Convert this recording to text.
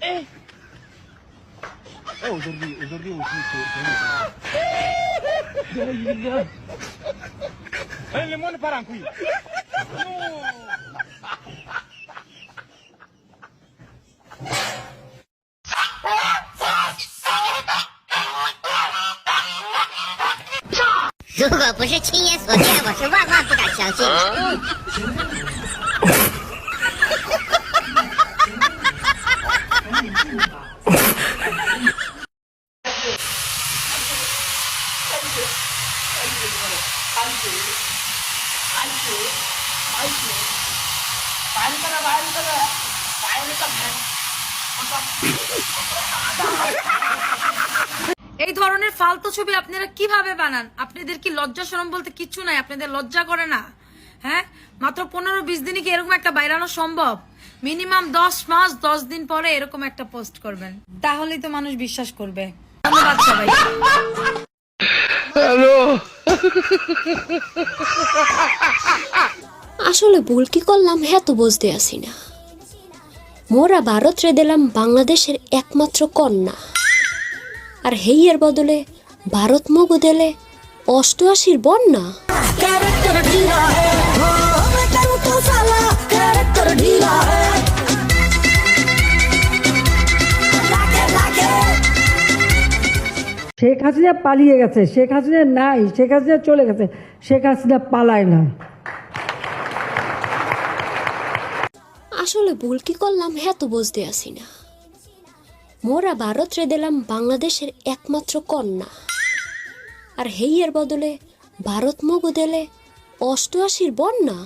哎，哎，我说六，我说六是全全的。哎呀！哎，你莫那巴掌鬼。如果不是亲眼所见，我是万万不敢相信。এই ধরনের ফালতু ছবি আপনারা কীভাবে বানান? আপনাদের কি লজ্জা শরম বলতে কিচ্ছু নাই? আপনাদের লজ্জা করে না? হ্যাঁ? মাত্র পনেরো বিশ দিনে কি এরকম একটা বাইরানো সম্ভব? মিনিমাম দশ মাস দশ দিন পরে এরকম একটা পোস্ট করবেন। তাহলেই তো মানুষ বিশ্বাস করবে। ধন্যবাদ সবাই আসলে ভুল কি করলাম হ্যাঁ তো বুঝতে আসি না। মোরা ভারত রে দিলাম বাংলাদেশের একমাত্র কন্যা। আর হেইয়ের বদলে ভারত মগু দিলে অষ্টআশির বন্যা। শেখ হাসিনা পালিয়ে গেছে শেখ হাসিনা নাই শেখ হাসিনা চলে গেছে শেখ হাসিনা পালায় না। আসলে ভুল কি করলাম হ্যাঁ তো বুঝতে আসি না। মোরা ভারত রে দিলাম বাংলাদেশের একমাত্র কন্যা। আর হেইয়ের বদলে ভারত মগু দিলে অষ্টআশির বন্যা।